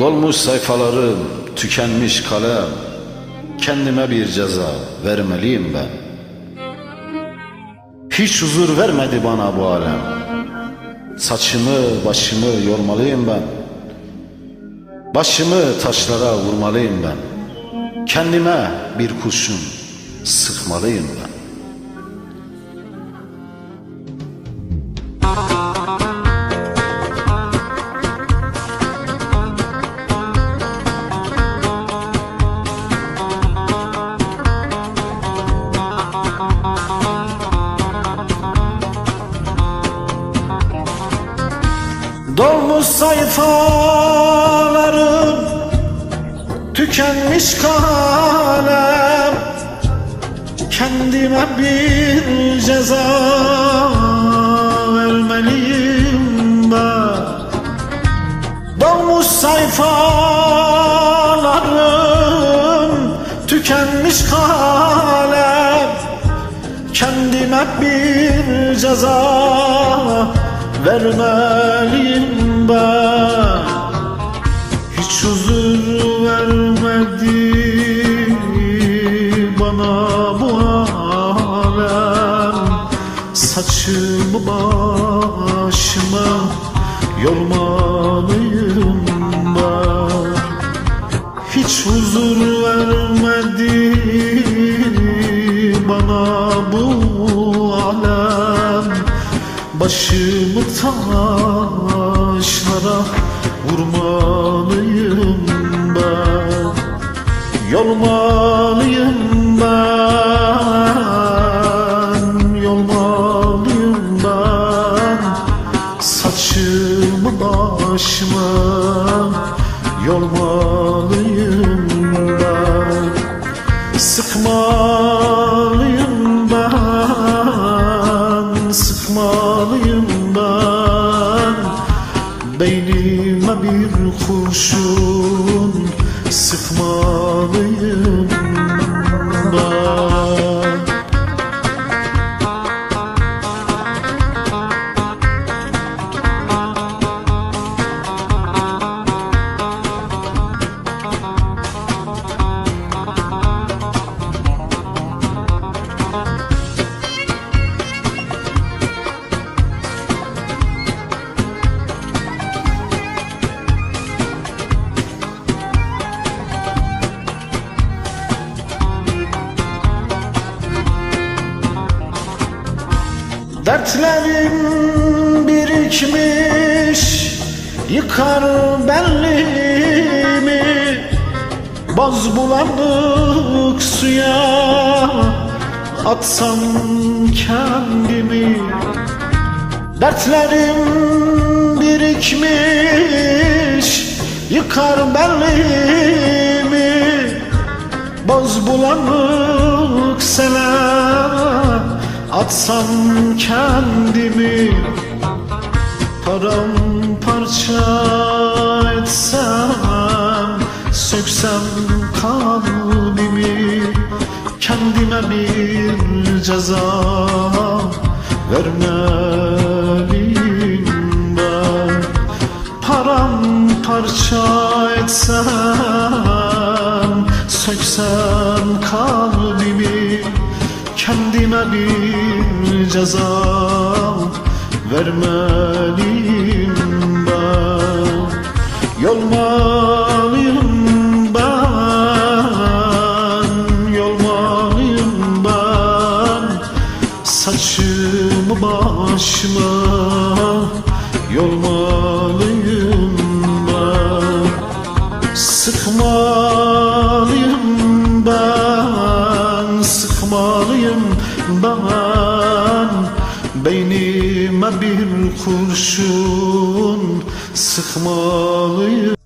Dolmuş sayfalarım, tükenmiş kalem. Kendime bir ceza vermeliyim ben. Hiç huzur vermedi bana bu alem. Saçımı, başımı yormalıyım ben. Başımı taşlara vurmalıyım ben. Kendime bir kurşun sıkmalıyım ben Dolmuş sayfalarım Tükenmiş kalem. Kendime bir ceza vermeliyim ben. Dolmuş sayfalarım Tükenmiş kalem. Kendime bir ceza vermeliyim ben Hiç huzur vermedi bana bu alem. Saçımı başıma yolmalıyım Başımı taşlara vurmalıyım ben. Yolmalıyım ben Yolmalıyım ben. Saçımı başıma Yolmalıyım ben. Sıkmalıyım Beynime bir kurşun Sıkmalıyım. Ben Dertlerim birikmiş Yıkar bellimi Boz bulanık suya Atsam kendimi. Dertlerim birikmiş Yıkar bellimi Boz bulanık sele Atsam kendimi Paramparça etsem Söksem kalbimi Kendime bir ceza Vermeliyim ben. Paramparça etsem Söksem kalbimi Kendime bir ceza vermeliyim ben. Yolmalıyım ben Yolmalıyım ben. Saçımı başıma Yolmalıyım Ben Beynime bir kurşun Sıkmalıyım